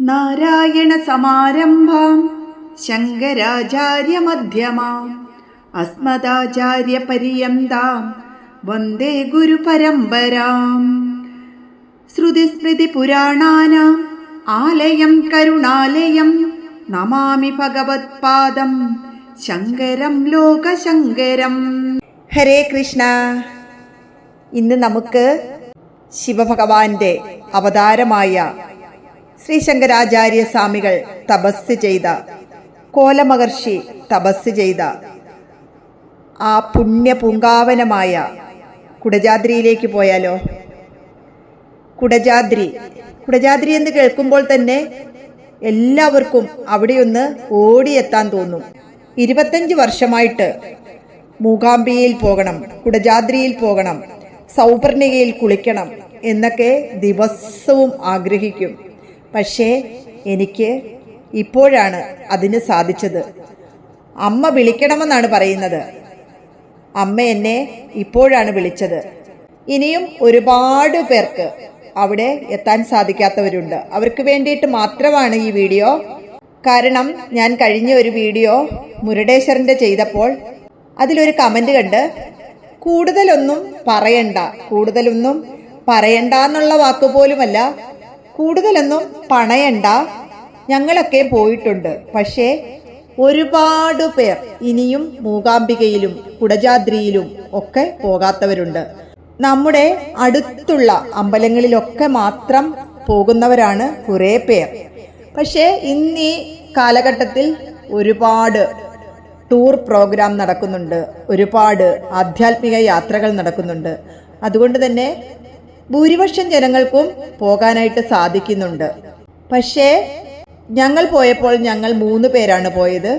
നാരായണ സമാരംഭാം ശങ്കരാചാര്യമധ്യമാം അസ്മദാചാര്യപര്യന്താം വന്ദേ ഗുരുപരമ്പരാം. ശ്രുതിസ്മൃതിപുരാണാനാം ആലയം കരുണാലയം നമാമി ഭഗവത്പാദം ശങ്കരം ലോകശങ്കരം. ഹരേ കൃഷ്ണ. ഇന്ന് നമുക്ക് ശിവഭഗവാന്റെ അവതാരമായ ശ്രീ ശങ്കരാചാര്യ സ്വാമികൾ തപസ് ചെയ്ത. കോലമഹർഷി തപസ് ചെയ്ത. ആ പുണ്യ പൂങ്കാവനമായ കുടജാദ്രിയിലേക്ക് പോയാലോ? കുടജാദ്രി. കുടജാദ്രി എന്ന് കേൾക്കുമ്പോൾ തന്നെ എല്ലാവർക്കും അവിടെയൊന്ന് ഓടിയെത്താൻ തോന്നും. ഇരുപത്തഞ്ച് വർഷമായിട്ട് മൂകാംബികയിൽ പോകണം കുടജാദ്രിയിൽ പോകണം സൗപർണികയിൽ കുളിക്കണം എന്നൊക്കെ ദിവസവും ആഗ്രഹിക്കും. പക്ഷേ എനിക്ക് ഇപ്പോഴാണ് അതിന് സാധിച്ചത്. അമ്മ വിളിക്കണമെന്നാണ് പറയുന്നത്. അമ്മ എന്നെ ഇപ്പോഴാണ് വിളിച്ചത്. ഇനിയും ഒരുപാട് പേർക്ക് അവിടെ എത്താൻ സാധിക്കാത്തവരുണ്ട്. അവർക്ക് വേണ്ടിയിട്ട് മാത്രമാണ് ഈ വീഡിയോ. കാരണം ഞാൻ കഴിഞ്ഞ ഒരു വീഡിയോ മുരുടേശ്വരന്റെ ചെയ്തപ്പോൾ അതിലൊരു കമന്റ് കണ്ട് കൂടുതലൊന്നും പറയണ്ട കൂടുതലൊന്നും പറയണ്ട എന്നുള്ള വാക്ക് പോലുമല്ല കൂടുതലൊന്നും പണയണ്ട. ഞങ്ങളൊക്കെ പോയിട്ടുണ്ട്. പക്ഷേ ഒരുപാട് പേർ ഇനിയും മൂകാംബികയിലും കുടജാദ്രിയിലും ഒക്കെ പോകാത്തവരുണ്ട്. നമ്മുടെ അടുത്തുള്ള അമ്പലങ്ങളിലൊക്കെ മാത്രം പോകുന്നവരാണ് കുറേ പേർ. പക്ഷേ ഇന്ന് കാലഘട്ടത്തിൽ ഒരുപാട് ടൂർ പ്രോഗ്രാം നടക്കുന്നുണ്ട്. ഒരുപാട് ആധ്യാത്മിക യാത്രകൾ നടക്കുന്നുണ്ട്. അതുകൊണ്ട് തന്നെ ഭൂരിപക്ഷം ജനങ്ങൾക്കും പോകാനായിട്ട് സാധിക്കുന്നുണ്ട്. പക്ഷേ ഞങ്ങൾ പോയപ്പോൾ ഞങ്ങൾ മൂന്ന് പേരാണ് പോയത്.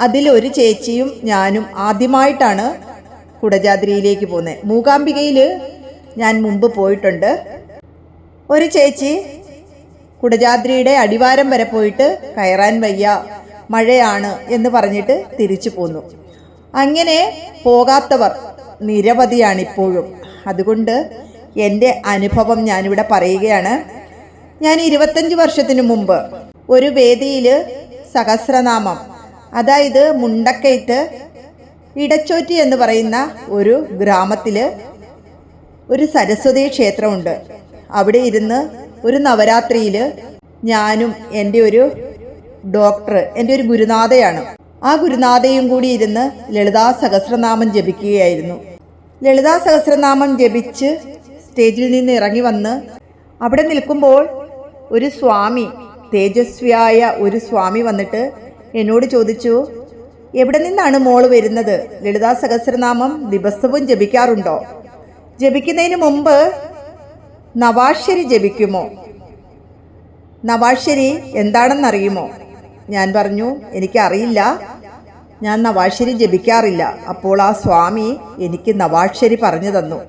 അതിലൊരു ചേച്ചിയും ഞാനും ആദ്യമായിട്ടാണ് കുടജാദ്രിയിലേക്ക് പോകുന്നത്. മൂകാംബികയിൽ ഞാൻ മുമ്പ് പോയിട്ടുണ്ട്. ഒരു ചേച്ചി കുടജാദ്രിയുടെ അടിവാരം വരെ പോയിട്ട് കയറാൻ വയ്യ മഴയാണ് എന്ന് പറഞ്ഞിട്ട് തിരിച്ചു പോന്നു. അങ്ങനെ പോകാത്തവർ നിരവധിയാണ് ഇപ്പോഴും. അതുകൊണ്ട് എന്റെ അനുഭവം ഞാനിവിടെ പറയുകയാണ്. ഞാൻ ഇരുപത്തഞ്ച് വർഷത്തിന് മുമ്പ് ഒരു വേദിയിൽ സഹസ്രനാമം അതായത് മുണ്ടക്കയത്ത് ഇടച്ചോറ്റി എന്ന് പറയുന്ന ഒരു ഗ്രാമത്തിൽ ഒരു സരസ്വതി ക്ഷേത്രമുണ്ട്. അവിടെ ഇരുന്ന് ഒരു നവരാത്രിയിൽ ഞാനും എന്റെ ഒരു ഡോക്ടർ എന്റെ ഒരു ഗുരുനാഥയാണ്. ആ ഗുരുനാഥയും കൂടി ഇരുന്ന് ലളിതാ സഹസ്രനാമം ജപിക്കുകയായിരുന്നു. ലളിതാ സഹസ്രനാമം ജപിച്ച് സ്റ്റേജിൽ നിന്ന് ഇറങ്ങി വന്ന് അവിടെ നിൽക്കുമ്പോൾ ഒരു സ്വാമി തേജസ്വിയായ ഒരു സ്വാമി വന്നിട്ട് എന്നോട് ചോദിച്ചു എവിടെ നിന്നാണ് മോൾ വരുന്നത്? ലളിതാ സഹസ്രനാമം ദിവസവും ജപിക്കാറുണ്ടോ? ജപിക്കുന്നതിന് മുമ്പ് നവാശ്ശരി ജപിക്കുമോ? നവാശ്ശരി എന്താണെന്നറിയുമോ? ഞാൻ പറഞ്ഞു എനിക്കറിയില്ല. ഞാൻ നവാശ്ശരി ജപിക്കാറില്ല. അപ്പോൾ ആ സ്വാമി എനിക്ക് നവാശ്ശരി പറഞ്ഞു തന്നു.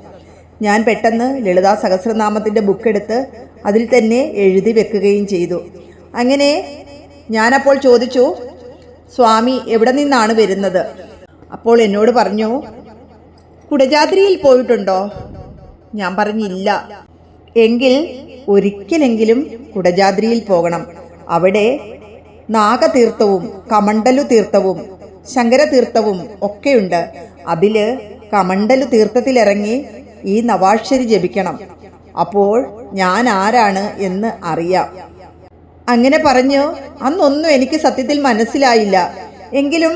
ഞാൻ പെട്ടെന്ന് ലളിതാ സഹസ്രനാമത്തിന്റെ ബുക്കെടുത്ത് അതിൽ തന്നെ എഴുതി വെക്കുകയും ചെയ്തു. അങ്ങനെ ഞാനപ്പോൾ ചോദിച്ചു സ്വാമി എവിടെ നിന്നാണ് വരുന്നത്? അപ്പോൾ എന്നോട് പറഞ്ഞു കുടജാദ്രിയിൽ പോയിട്ടുണ്ടോ? ഞാൻ പറഞ്ഞില്ല. എങ്കിൽ ഒരിക്കലെങ്കിലും കുടജാദ്രിയിൽ പോകണം. അവിടെ നാഗതീർത്ഥവും കമണ്ടലു തീർത്ഥവും ശങ്കരതീർത്ഥവും ഒക്കെയുണ്ട്. അതിൽ കമണ്ടലു തീർത്ഥത്തിലിറങ്ങി ഈ നവാക്ഷരി ജപിക്കണം. അപ്പോൾ ഞാൻ ആരാണ് എന്ന് അറിയാം. അങ്ങനെ പറഞ്ഞു അന്നൊന്നും എനിക്ക് സത്യത്തിൽ മനസ്സിലായില്ല. എങ്കിലും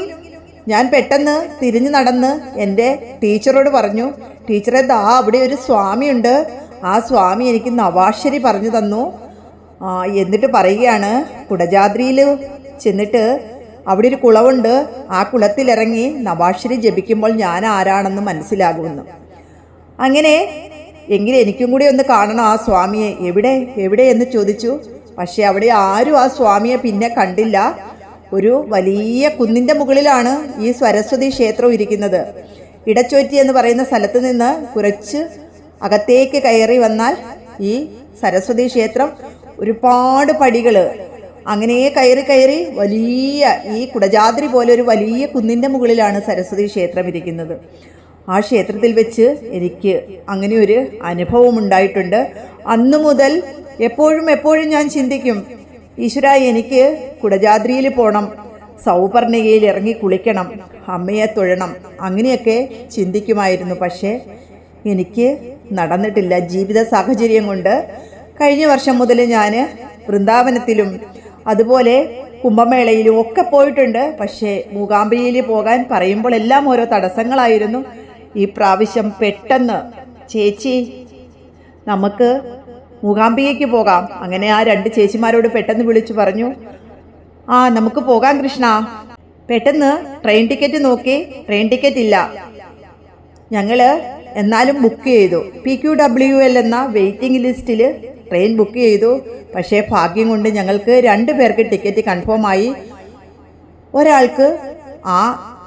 ഞാൻ പെട്ടെന്ന് തിരിഞ്ഞു നടന്ന് എന്റെ ടീച്ചറോട് പറഞ്ഞു ടീച്ചറെ ദാ അവിടെ ഒരു സ്വാമിയുണ്ട്. ആ സ്വാമി എനിക്ക് നവാശ്ശരി പറഞ്ഞു തന്നു. എന്നിട്ട് പറയുകയാണ് കുടജാദ്രിയിൽ ചെന്നിട്ട് അവിടെ ഒരു കുളവുണ്ട്. ആ കുളത്തിലിറങ്ങി നവാശ്ശരി ജപിക്കുമ്പോൾ ഞാൻ ആരാണെന്ന് മനസ്സിലാകുമെന്ന് അങ്ങനെ എങ്കിൽ എനിക്കും കൂടി ഒന്ന് കാണണം ആ സ്വാമിയെ. എവിടെ? എവിടെ എന്ന് ചോദിച്ചു. പക്ഷെ അവിടെ ആരും ആ സ്വാമിയെ പിന്നെ കണ്ടില്ല. ഒരു വലിയ കുന്നിന്റെ മുകളിലാണ് ഈ സരസ്വതി ക്ഷേത്രം ഇരിക്കുന്നത്. ഇടച്ചോറ്റി എന്ന് പറയുന്ന സ്ഥലത്ത് നിന്ന് കുറച്ച് അകത്തേക്ക് കയറി വന്നാൽ ഈ സരസ്വതി ക്ഷേത്രം ഒരുപാട് പടികൾ അങ്ങനെ കയറി കയറി വലിയ ഈ കുടജാദ്രി പോലെ ഒരു വലിയ കുന്നിന്റെ മുകളിലാണ് സരസ്വതി ക്ഷേത്രം ഇരിക്കുന്നത്. ആ ക്ഷേത്രത്തിൽ വെച്ച് എനിക്ക് അങ്ങനെ ഒരു അനുഭവം ഉണ്ടായിട്ടുണ്ട്. അന്നു മുതൽ എപ്പോഴും എപ്പോഴും ഞാൻ ചിന്തിക്കും ഈശ്വര എനിക്ക് കുടജാദ്രിയിൽ പോകണം സൗപർണികയിൽ ഇറങ്ങി കുളിക്കണം അമ്മയെ തൊഴണം അങ്ങനെയൊക്കെ ചിന്തിക്കുമായിരുന്നു. പക്ഷേ എനിക്ക് നടന്നിട്ടില്ല ജീവിത സാഹചര്യം കൊണ്ട്. കഴിഞ്ഞ വർഷം മുതൽ ഞാൻ വൃന്ദാവനത്തിലും അതുപോലെ കുംഭമേളയിലും ഒക്കെ പോയിട്ടുണ്ട്. പക്ഷേ മൂകാംബികയിൽ പോകാൻ പറയുമ്പോൾ എല്ലാം ഓരോ തടസ്സങ്ങളായിരുന്നു. ഈ പ്രാവശ്യം പെട്ടെന്ന് ചേച്ചി നമുക്ക് മൂകാംബികയ്ക്ക് പോകാം. അങ്ങനെ ആ രണ്ട് ചേച്ചിമാരോട് പെട്ടെന്ന് വിളിച്ചു പറഞ്ഞു ആ നമുക്ക് പോകാം കൃഷ്ണ. പെട്ടെന്ന് ട്രെയിൻ ടിക്കറ്റ് നോക്കി ട്രെയിൻ ടിക്കറ്റ് ഇല്ല. ഞങ്ങൾ എന്നാലും ബുക്ക് ചെയ്തു. പി ക്യു ഡബ്ല്യു എൽ എന്ന വെയിറ്റിംഗ് ലിസ്റ്റിൽ ട്രെയിൻ ബുക്ക് ചെയ്തു. പക്ഷേ ഭാഗ്യം കൊണ്ട് ഞങ്ങൾക്ക് രണ്ട് പേർക്ക് ടിക്കറ്റ് കൺഫേം ആയി. ഒരാൾക്ക് ആ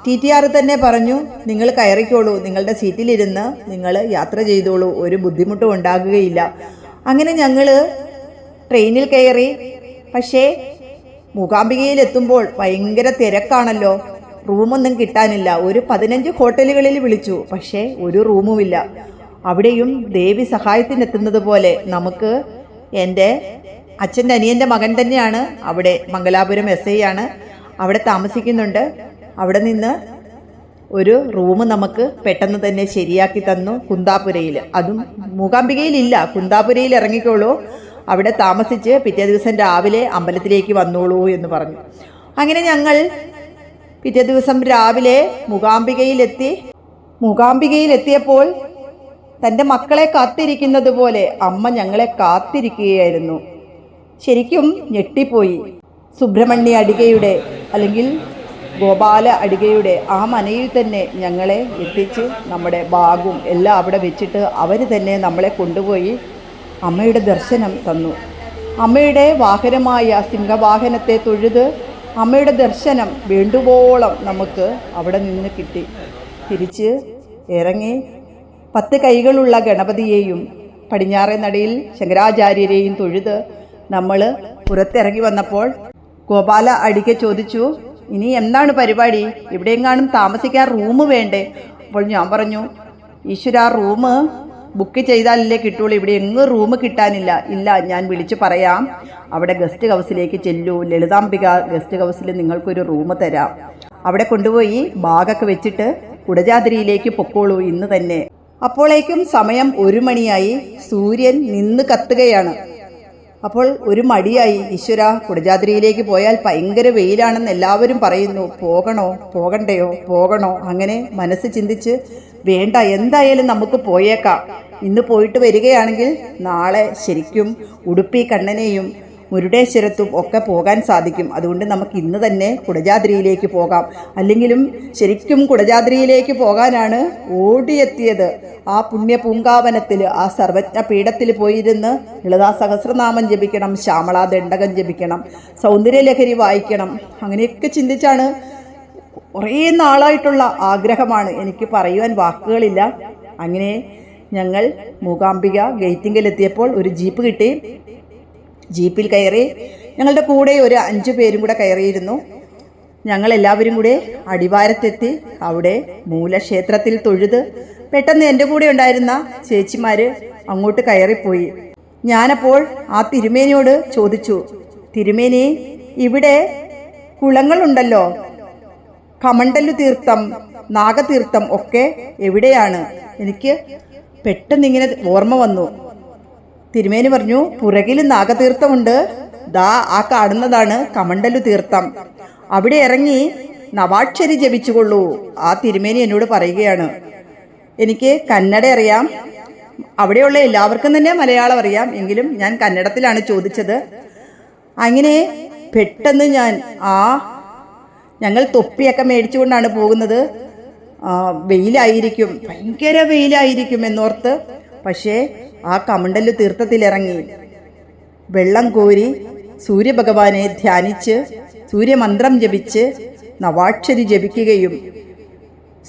ടി ടി ആർ തന്നെ പറഞ്ഞു നിങ്ങൾ കയറിക്കോളൂ നിങ്ങളുടെ സീറ്റിലിരുന്ന് നിങ്ങൾ യാത്ര ചെയ്തോളൂ ഒരു ബുദ്ധിമുട്ടും ഉണ്ടാകുകയില്ല. അങ്ങനെ ഞങ്ങൾ ട്രെയിനിൽ കയറി. പക്ഷേ മൂകാംബികയിൽ എത്തുമ്പോൾ ഭയങ്കര തിരക്കാണല്ലോ. റൂമൊന്നും കിട്ടാനില്ല. ഒരു പതിനഞ്ച് ഹോട്ടലുകളിൽ വിളിച്ചു. പക്ഷേ ഒരു റൂമുമില്ല. അവിടെയും ദേവി സഹായത്തിനെത്തുന്നത് പോലെ നമുക്ക് എന്റെ അച്ഛന്റെ അനിയന്റെ മകൻ തന്നെയാണ്. അവിടെ മംഗലാപുരം എസ് ഐ ആണ്. അവിടെ താമസിക്കുന്നുണ്ട്. അവിടെ നിന്ന് ഒരു റൂം നമുക്ക് പെട്ടെന്ന് തന്നെ ശരിയാക്കി തന്നു കുന്താപുരയിൽ. അതും മൂകാംബികയിലില്ല. കുന്താപുരയിൽ ഇറങ്ങിക്കോളൂ. അവിടെ താമസിച്ച് പിറ്റേ ദിവസം രാവിലെ അമ്പലത്തിലേക്ക് വന്നോളൂ എന്ന് പറഞ്ഞു. അങ്ങനെ ഞങ്ങൾ പിറ്റേ ദിവസം രാവിലെ മൂകാംബികയിലെത്തി. മൂകാംബികയിലെത്തിയപ്പോൾ തന്റെ മക്കളെ കാത്തിരിക്കുന്നത് പോലെ അമ്മ ഞങ്ങളെ കാത്തിരിക്കുകയായിരുന്നു. ശരിക്കും ഞെട്ടിപ്പോയി. സുബ്രഹ്മണ്യ അടികയുടെ അല്ലെങ്കിൽ ഗോപാല അടികയുടെ ആ മനയിൽ തന്നെ ഞങ്ങളെ എത്തിച്ച് നമ്മുടെ ബാഗും എല്ലാം അവിടെ വെച്ചിട്ട് അവർ തന്നെ നമ്മളെ കൊണ്ടുപോയി അമ്മയുടെ ദർശനം തന്നു. അമ്മയുടെ വാഹനമായ സിംഹവാഹനത്തെ തൊഴുത് അമ്മയുടെ ദർശനം വേണ്ടുവോളം നമുക്ക് അവിടെ നിന്ന് കിട്ടി. തിരിച്ച് ഇറങ്ങി പത്ത് കൈകളുള്ള ഗണപതിയെയും പടിഞ്ഞാറേ നടയിൽ ശങ്കരാചാര്യരെയും തൊഴുത് നമ്മൾ പുറത്തിറങ്ങി വന്നപ്പോൾ ഗോപാല അടിക്കെ ചോദിച്ചു ഇനി എന്താണ് പരിപാടി? ഇവിടെയെങ്ങാനും താമസിക്കാൻ റൂം വേണ്ടേ? അപ്പോൾ ഞാൻ പറഞ്ഞു ഈശ്വര റൂം ബുക്ക് ചെയ്താലല്ലേ കിട്ടുള്ളൂ. ഇവിടെ എങ്ങും റൂം കിട്ടാനില്ല. ഇല്ല ഞാൻ വിളിച്ചു പറയാം. അവിടെ ഗസ്റ്റ് ഹൗസിലേക്ക് ചെല്ലൂ. ലളിതാംബിക ഗസ്റ്റ് ഹൗസിൽ നിങ്ങൾക്കൊരു റൂം തരാം. അവിടെ കൊണ്ടുപോയി ബാഗൊക്കെ വെച്ചിട്ട് കുടജാതിരിയിലേക്ക് പൊക്കോളൂ ഇന്ന് തന്നെ. അപ്പോഴേക്കും സമയം ഒരു മണിയായി. സൂര്യൻ നിന്ന് കത്തുകയാണ്. അപ്പോൾ ഒരു മടിയായി. ഈശ്വര കുടജാദ്രിയിലേക്ക് പോയാൽ ഭയങ്കര വെയിലാണെന്ന് എല്ലാവരും പറയുന്നു. പോകണോ? പോകണ്ടയോ? പോകണോ? അങ്ങനെ മനസ്സ് ചിന്തിച്ച് വേണ്ട എന്തായാലും നമുക്ക് പോയേക്കാം. ഇന്ന് പോയിട്ട് വരികയാണെങ്കിൽ നാളെ ശരിക്കും ഉടുപ്പി കണ്ണനെയും മുരുടേശ്വരത്തും ഒക്കെ പോകാൻ സാധിക്കും. അതുകൊണ്ട് നമുക്ക് ഇന്ന് തന്നെ കുടജാദ്രിയിലേക്ക് പോകാം. അല്ലെങ്കിലും ശരിക്കും കുടജാദ്രിയിലേക്ക് പോകാനാണ് ഓടിയെത്തിയത്. ആ പുണ്യ പൂങ്കാവനത്തിൽ ആ സർവജ്ഞ പീഠത്തിൽ പോയിരുന്ന് ലളിതാ സഹസ്രനാമം ജപിക്കണം ശ്യാമള ദണ്ഡകം ജപിക്കണം സൗന്ദര്യലഹരി വായിക്കണം. അങ്ങനെയൊക്കെ ചിന്തിച്ചാണ് കുറേ നാളായിട്ടുള്ള ആഗ്രഹമാണ്. എനിക്ക് പറയുവാൻ വാക്കുകളില്ല. അങ്ങനെ ഞങ്ങൾ മൂകാംബിക ഗേറ്റിങ്കിലെത്തിയപ്പോൾ ഒരു ജീപ്പ് കിട്ടി. ജീപ്പിൽ കയറി ഞങ്ങളുടെ കൂടെ ഒരു അഞ്ചു പേരും കൂടെ കയറിയിരുന്നു. ഞങ്ങൾ എല്ലാവരും കൂടെ അടിവാരത്തെത്തി അവിടെ മൂലക്ഷേത്രത്തിൽ തൊഴുത് പെട്ടെന്ന് എന്റെ കൂടെ ഉണ്ടായിരുന്ന ചേച്ചിമാർ അങ്ങോട്ട് കയറിപ്പോയി. ഞാനപ്പോൾ ആ തിരുമേനിയോട് ചോദിച്ചു തിരുമേനി ഇവിടെ കുളങ്ങളുണ്ടല്ലോ. കമണ്ടല്ലു തീർത്ഥം നാഗതീർത്ഥം ഒക്കെ എവിടെയാണ്? എനിക്ക് പെട്ടെന്ന് ഇങ്ങനെ ഓർമ്മ വന്നു. തിരുമേനി പറഞ്ഞു പുറകിൽ നാഗതീർത്ഥമുണ്ട്. ദാ ആ കാണുന്നതാണ് കമണ്ടലു തീർത്ഥം. അവിടെ ഇറങ്ങി നവാക്ഷരി ജപിച്ചുകൊള്ളൂ ആ തിരുമേനി എന്നോട് പറയുകയാണ്. എനിക്ക് കന്നഡ അറിയാം. അവിടെയുള്ള എല്ലാവർക്കും തന്നെ മലയാളം അറിയാം. എങ്കിലും ഞാൻ കന്നഡത്തിലാണ് ചോദിച്ചത്. അങ്ങനെ പെട്ടെന്ന് ഞാൻ ആ ഞങ്ങൾ തൊപ്പിയൊക്കെ മേടിച്ചുകൊണ്ടാണ് പോകുന്നത്. വെയിലായിരിക്കും. ഭയങ്കര വെയിലായിരിക്കും എന്നോർത്ത്. പക്ഷേ ആ കമണ്ടൽ തീർത്ഥത്തിലിറങ്ങി. വെള്ളം കോരി സൂര്യഭഗവാനെ ധ്യാനിച്ച് സൂര്യമന്ത്രം ജപിച്ച് നവാക്ഷരി ജപിക്കുകയും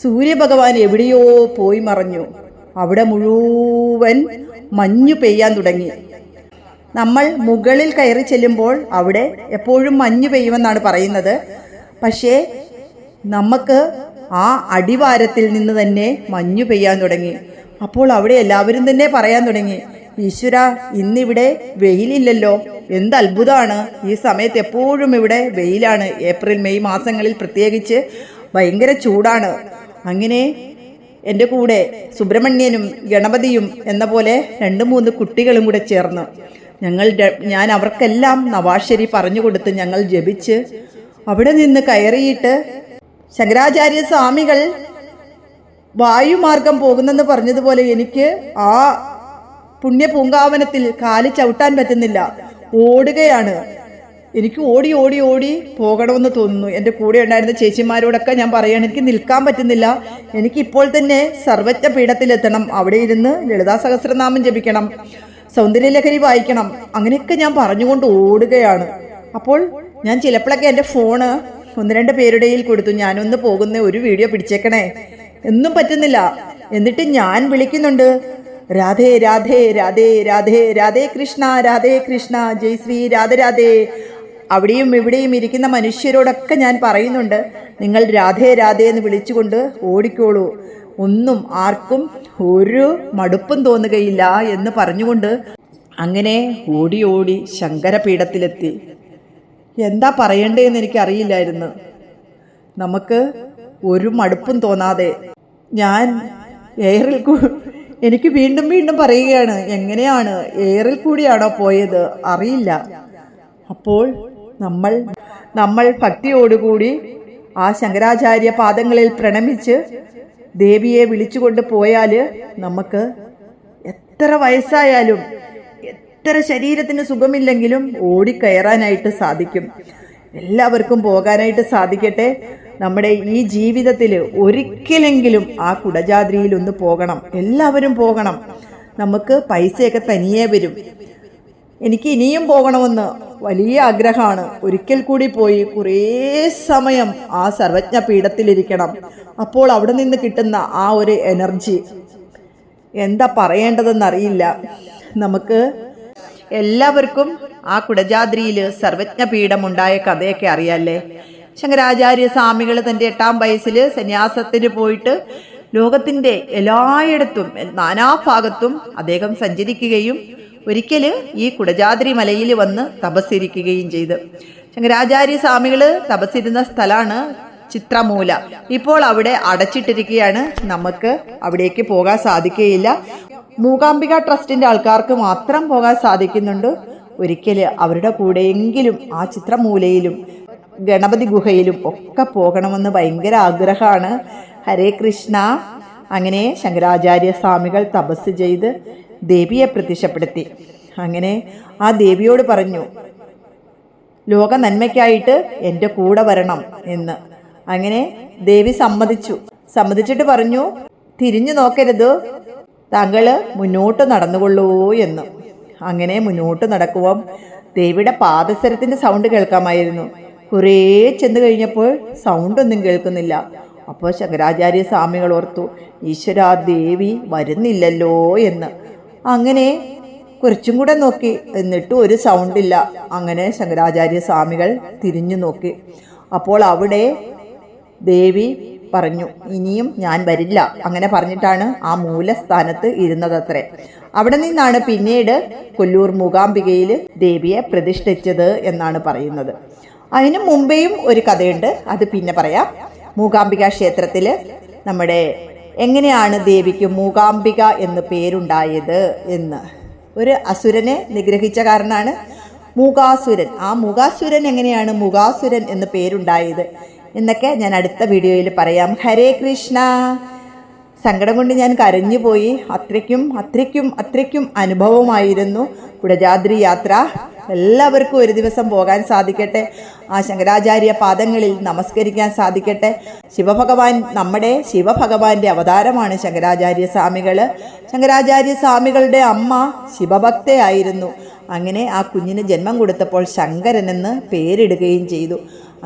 സൂര്യഭഗവാൻ എവിടെയോ പോയി മറഞ്ഞു. അവിടെ മുഴുവൻ മഞ്ഞു പെയ്യാൻ തുടങ്ങി. നമ്മൾ മുകളിൽ കയറി ചെല്ലുമ്പോൾ അവിടെ എപ്പോഴും മഞ്ഞു പെയ്യുമെന്നാണ് പറയുന്നത്. പക്ഷേ നമുക്ക് ആ അടിവാരത്തിൽ നിന്ന് തന്നെ മഞ്ഞു പെയ്യാൻ തുടങ്ങി. അപ്പോൾ അവിടെ എല്ലാവരും തന്നെ പറയാൻ തുടങ്ങി ഈശ്വര ഇന്നിവിടെ വെയിലില്ലല്ലോ. എന്ത് അത്ഭുതമാണ്. ഈ സമയത്ത് എപ്പോഴും ഇവിടെ വെയിലാണ്. ഏപ്രിൽ മെയ് മാസങ്ങളിൽ പ്രത്യേകിച്ച് ഭയങ്കര ചൂടാണ്. അങ്ങനെ എന്റെ കൂടെ സുബ്രഹ്മണ്യനും ഗണപതിയും എന്ന പോലെ രണ്ട് മൂന്ന് കുട്ടികളും കൂടെ ചേർന്ന് ഞങ്ങൾ ഞാൻ അവർക്കെല്ലാം നവാശ്ശേരി പറഞ്ഞു കൊടുത്ത് ഞങ്ങൾ ജപിച്ച് അവിടെ നിന്ന് കയറിയിട്ട് ശങ്കരാചാര്യ സ്വാമികൾ വായുമാർഗം പോകുന്നെന്ന് പറഞ്ഞതുപോലെ എനിക്ക് ആ പുണ്യ പൂങ്കാവനത്തിൽ കാൽ ചവിട്ടാൻ പറ്റുന്നില്ല. ഓടുകയാണ്. എനിക്ക് ഓടി ഓടി ഓടി പോകണമെന്ന് തോന്നുന്നു. എന്റെ കൂടെ ഉണ്ടായിരുന്ന ചേച്ചിമാരോടൊക്കെ ഞാൻ പറയുകയാണ് എനിക്ക് നിൽക്കാൻ പറ്റുന്നില്ല. എനിക്ക് ഇപ്പോൾ തന്നെ സർവജ്ഞ പീഠത്തിലെത്തണം. അവിടെ ഇരുന്ന് ലളിതാ സഹസ്രനാമം ജപിക്കണം. സൗന്ദര്യലഹരി വായിക്കണം. അങ്ങനെയൊക്കെ ഞാൻ പറഞ്ഞുകൊണ്ട് ഓടുകയാണ്. അപ്പോൾ ഞാൻ ചിലപ്പോഴൊക്കെ എന്റെ ഫോണ് ഒന്ന് രണ്ട് പേരുടെയിൽ കൊടുത്തു. ഞാനൊന്ന് പോകുന്ന ഒരു വീഡിയോ പിടിച്ചേക്കണേ. ഒന്നും പറ്റുന്നില്ല. എന്നിട്ട് ഞാൻ വിളിക്കുന്നുണ്ട്. രാധേ രാധേ രാധേ രാധേ രാധേ കൃഷ്ണ രാധേ കൃഷ്ണ ജയ് ശ്രീ രാധരാധേ രാധേ. അവിടെയും ഇവിടെയും ഇരിക്കുന്ന മനുഷ്യരോടൊക്കെ ഞാൻ പറയുന്നുണ്ട്. നിങ്ങൾ രാധേ രാധേ എന്ന് വിളിച്ചുകൊണ്ട് ഓടിക്കോളൂ. ഒന്നും ആർക്കും ഒരു മടുപ്പും തോന്നുകയില്ല എന്ന് പറഞ്ഞുകൊണ്ട് അങ്ങനെ ഓടി ഓടി ശങ്കരപീഠത്തിലെത്തി. എന്താ പറയണ്ടേന്ന് എനിക്കറിയില്ലായിരുന്നു. നമുക്ക് ഒരു മടുപ്പും തോന്നാതെ ഞാൻ എയറിൽ എനിക്ക് വീണ്ടും വീണ്ടും പറയുകയാണ് എങ്ങനെയാണ്? എയറിൽ കൂടിയാണോ പോയത്? അറിയില്ല. അപ്പോൾ നമ്മൾ നമ്മൾ ഭക്തിയോടുകൂടി ആ ശങ്കരാചാര്യ പാദങ്ങളിൽ പ്രണമിച്ച് ദേവിയെ വിളിച്ചുകൊണ്ട് പോയാൽ നമുക്ക് എത്ര വയസ്സായാലും എത്ര ശരീരത്തിന് സുഖമില്ലെങ്കിലും ഓടിക്കയറാനായിട്ട് സാധിക്കും. എല്ലാവർക്കും പോകാനായിട്ട് സാധിക്കട്ടെ. നമ്മുടെ ഈ ജീവിതത്തിൽ ഒരിക്കലെങ്കിലും ആ കുടജാദ്രിയിൽ ഒന്ന് പോകണം. എല്ലാവരും പോകണം. നമുക്ക് പൈസയൊക്കെ തനിയേ വരും. എനിക്ക് ഇനിയും പോകണമെന്ന് വലിയ ആഗ്രഹമാണ്. ഒരിക്കൽ കൂടി പോയി കുറേ സമയം ആ സർവജ്ഞ പീഠത്തിലിരിക്കണം. അപ്പോൾ അവിടെ നിന്ന് കിട്ടുന്ന ആ ഒരു എനർജി. എന്താ പറയേണ്ടതെന്ന് അറിയില്ല നമുക്ക് എല്ലാവർക്കും ആ കുടജാദ്രിയിൽ സർവജ്ഞ പീഠമുണ്ടായ കഥയൊക്കെ അറിയാല്ലേ ശങ്കരാചാര്യ സ്വാമികൾ തന്റെ എട്ടാം വയസ്സിൽ സന്യാസത്തിന് പോയിട്ട് ലോകത്തിന്റെ എല്ലായിടത്തും നാനാഭാഗത്തും അദ്ദേഹം സഞ്ചരിക്കുകയും ഒരിക്കൽ ഈ കുടജാദ്രി മലയിൽ വന്ന് തപസ്സിരിക്കുകയും ചെയ്ത്. ശങ്കരാചാര്യ സ്വാമികൾ തപസ്സിരുന്ന സ്ഥലമാണ് ചിത്രമൂല. ഇപ്പോൾ അവിടെ അടച്ചിട്ടിരിക്കുകയാണ്. നമുക്ക് അവിടേക്ക് പോകാൻ സാധിക്കുകയില്ല. മൂകാംബിക ട്രസ്റ്റിന്റെ ആൾക്കാർക്ക് മാത്രം പോകാൻ സാധിക്കുന്നുണ്ട്. ഒരിക്കൽ അവരുടെ കൂടെയെങ്കിലും ആ ചിത്രമൂലയിലും ഗണപതി ഗുഹയിലും ഒക്കെ പോകണമെന്ന് ഭയങ്കര ആഗ്രഹമാണ്. ഹരേ കൃഷ്ണ. അങ്ങനെ ശങ്കരാചാര്യ സ്വാമികൾ തപസ് ചെയ്ത് ദേവിയെ പ്രത്യക്ഷപ്പെടുത്തി. അങ്ങനെ ആ ദേവിയോട് പറഞ്ഞു ലോക നന്മയ്ക്കായിട്ട് എന്റെ കൂടെ വരണം എന്ന്. അങ്ങനെ ദേവി സമ്മതിച്ചു. സമ്മതിച്ചിട്ട് പറഞ്ഞു തിരിഞ്ഞു നോക്കരുത്. താങ്കൾ മുന്നോട്ട് നടന്നുകൊള്ളൂ എന്ന്. അങ്ങനെ മുന്നോട്ട് നടക്കുമ്പം ദേവിയുടെ പാദസരത്തിന്റെ സൗണ്ട് കേൾക്കാമായിരുന്നു. കുറേ ചെന്ന് കഴിഞ്ഞപ്പോൾ സൗണ്ടൊന്നും കേൾക്കുന്നില്ല. അപ്പോൾ ശങ്കരാചാര്യ സ്വാമികൾ ഓർത്തു ഈശ്വര ദേവി വരുന്നില്ലല്ലോ എന്ന്. അങ്ങനെ കുറച്ചും കൂടെ നോക്കി. എന്നിട്ടും ഒരു സൗണ്ടില്ല അങ്ങനെ ശങ്കരാചാര്യ സ്വാമികൾ തിരിഞ്ഞു നോക്കി. അപ്പോൾ അവിടെ ദേവി പറഞ്ഞു ഇനിയും ഞാൻ വരില്ല. അങ്ങനെ പറഞ്ഞിട്ടാണ് ആ മൂലസ്ഥാനത്ത് ഇരുന്നതത്രേ. അവിടെ നിന്നാണ് പിന്നീട് കൊല്ലൂർ മൂകാംബികയിൽ ദേവിയെ പ്രതിഷ്ഠിച്ചത് എന്നാണ് പറയുന്നത്. അതിനു മുമ്പേയും ഒരു കഥയുണ്ട്. അത് പിന്നെ പറയാം. മൂകാംബിക ക്ഷേത്രത്തിൽ നമ്മുടെ എങ്ങനെയാണ് ദേവിക്ക് മൂകാംബിക എന്ന് പേരുണ്ടായത് എന്ന്. ഒരു അസുരനെ നിഗ്രഹിച്ച കാരണമാണ് മൂകാസുരൻ. ആ മൂകാസുരൻ എങ്ങനെയാണ് മൂകാസുരൻ എന്ന് പേരുണ്ടായത് എന്നൊക്കെ ഞാൻ അടുത്ത വീഡിയോയിൽ പറയാം. ഹരേ കൃഷ്ണ. സങ്കടം കൊണ്ട് ഞാൻ കരഞ്ഞുപോയി അത്രയ്ക്കും അത്രയ്ക്കും അത്രയ്ക്കും അനുഭവമായിരുന്നു കുടജാദ്രി യാത്ര. എല്ലാവർക്കും ഒരു ദിവസം പോകാൻ സാധിക്കട്ടെ. ആ ശങ്കരാചാര്യ പാദങ്ങളിൽ നമസ്കരിക്കാൻ സാധിക്കട്ടെ. ശിവഭഗവാൻ നമ്മുടെ ശിവഭഗവാന്റെ അവതാരമാണ് ശങ്കരാചാര്യ സ്വാമികൾ ശങ്കരാചാര്യ സ്വാമികളുടെ അമ്മ ശിവഭക്തയായിരുന്നു അങ്ങനെ ആ കുഞ്ഞിന് ജന്മം കൊടുത്തപ്പോൾ ശങ്കരൻ എന്ന് പേരിടുകയും ചെയ്തു.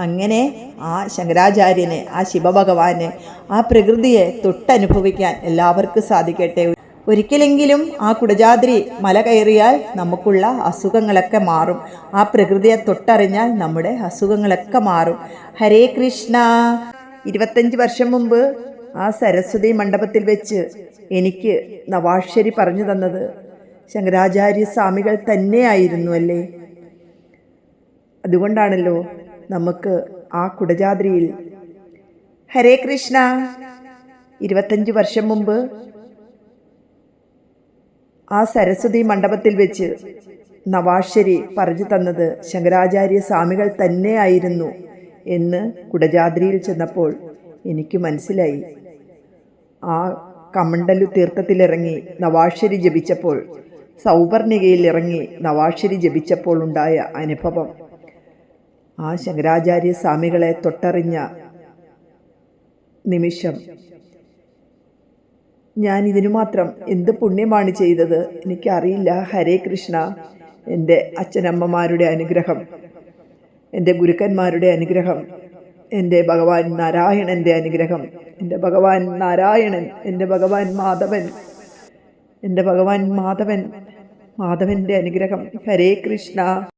അങ്ങനെ ആ ശങ്കരാചാര്യനെ ആ ശിവഭഗവാനെ ആ പ്രകൃതിയെ തൊട്ടനുഭവിക്കാൻ എല്ലാവർക്കും സാധിക്കട്ടെ. ഒരിക്കലെങ്കിലും ആ കുടജാദ്രി മല കയറിയാൽ നമുക്കുള്ള അസുഖങ്ങളൊക്കെ മാറും. ആ പ്രകൃതിയെ തൊട്ടറിഞ്ഞാൽ നമ്മുടെ അസുഖങ്ങളൊക്കെ മാറും. ഹരേ കൃഷ്ണ. ഇരുപത്തഞ്ച് വർഷം മുമ്പ് ആ സരസ്വതി മണ്ഡപത്തിൽ വെച്ച് എനിക്ക് നവാശ്ശേരി പറഞ്ഞു തന്നത് ശങ്കരാചാര്യ സ്വാമികൾ തന്നെയായിരുന്നു അല്ലേ? അതുകൊണ്ടാണല്ലോ നമുക്ക് ആ കുടജാദ്രിയിൽ ഹരേ കൃഷ്ണ. ഇരുപത്തഞ്ച് വർഷം മുമ്പ് ആ സരസ്വതി മണ്ഡപത്തിൽ വെച്ച് നവാശ്ശേരി പറഞ്ഞു തന്നത് ശങ്കരാചാര്യ സ്വാമികൾ തന്നെയായിരുന്നു എന്ന് കുടജാദ്രിയിൽ ചെന്നപ്പോൾ എനിക്ക് മനസ്സിലായി. ആ കമണ്ടലു തീർത്ഥത്തിലിറങ്ങി നവാശ്ശേരി ജപിച്ചപ്പോൾ സൗവർണികയിൽ ഇറങ്ങി നവാശ്ശേരി ജപിച്ചപ്പോൾ ഉണ്ടായ അനുഭവം. ആ ശങ്കരാചാര്യ സ്വാമികളെ തൊട്ടറിഞ്ഞ നിമിഷം ഞാൻ ഇതിനു മാത്രം എന്ത് പുണ്യമാണ് ചെയ്തത് എനിക്കറിയില്ല. ഹരേ കൃഷ്ണ. എന്റെ അച്ഛനമ്മമാരുടെ അനുഗ്രഹം. എന്റെ ഗുരുക്കന്മാരുടെ അനുഗ്രഹം. എന്റെ ഭഗവാൻ നാരായണന്റെ അനുഗ്രഹം. എന്റെ ഭഗവാൻ നാരായണൻ. എന്റെ ഭഗവാൻ മാധവൻ. എന്റെ ഭഗവാൻ മാധവൻ. മാധവന്റെ അനുഗ്രഹം. ഹരേ കൃഷ്ണ.